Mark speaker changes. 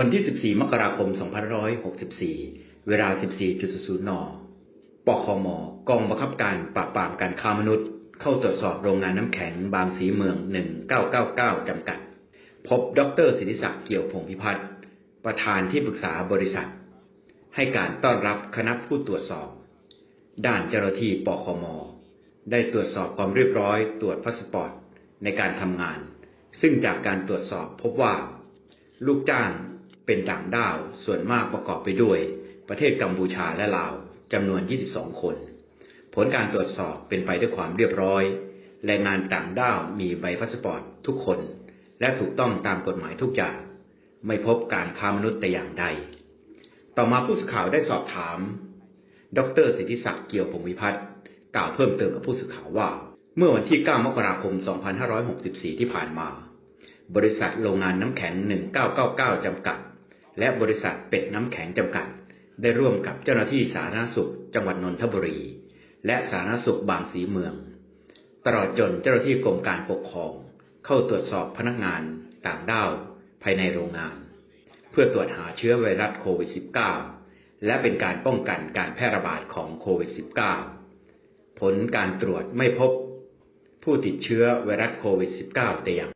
Speaker 1: วันที่ 14 มกราคม 2564 เวลา 14.00 น ปคม กองบังคับการปราบปรามการค้ามนุษย์ เข้าตรวจสอบโรงงานน้ำแข็งบางสีเมือง 1999 จำกัด พบดรสิทธิศักดิ์เกี่ยวพงพิพัฒน์ ประธานที่ปรึกษาบริษัท ให้การต้อนรับคณะผู้ตรวจสอบ ด้านเจ้าหน้าที่ปคม ได้ตรวจสอบความเรียบร้อย ตรวจพาสปอร์ตในการทำงาน ซึ่งจากการตรวจสอบพบว่า ลูกจ้าง เป็นต่างด้าวส่วนมากประกอบไปด้วย ประเทศกัมพูชาและลาวจำนวน 22 คน ผลการตรวจสอบเป็นไปด้วยความเรียบร้อย แรงงานต่างด้าวมีใบพาสปอร์ตทุกคน และถูกต้องตามกฎหมายทุกอย่าง ไม่พบการค้ามนุษย์แต่อย่างใด ต่อมาผู้สื่อข่าวได้สอบถาม ดรสิทธิศักดิ์เกี่ยวพงวิพัฒน์กล่าวเพิ่มเติมกับผู้สื่อข่าวว่า เมื่อวันที่ 9 มกราคม 2564 ที่ผ่านมา บริษัทโรงงานน้ำแข็ง 1999 จำกัด และบริษัทเป็ดน้ำแข็งจำกัด ได้ร่วมกับเจ้าหน้าที่สาธารณสุข จังหวัดนนทบุรี และสาธารณสุขบางสีเมือง ตลอดจนเจ้าหน้าที่กรมการปกครอง เข้าตรวจสอบพนักงานต่างด้าวภายในโรงงาน เพื่อตรวจหาเชื้อไวรัสโควิด -19 และเป็นการป้องกันการแพร่ระบาดของโควิด -19 ผลการตรวจไม่พบผู้ติดเชื้อไวรัสโควิด -19 แต่อย่าง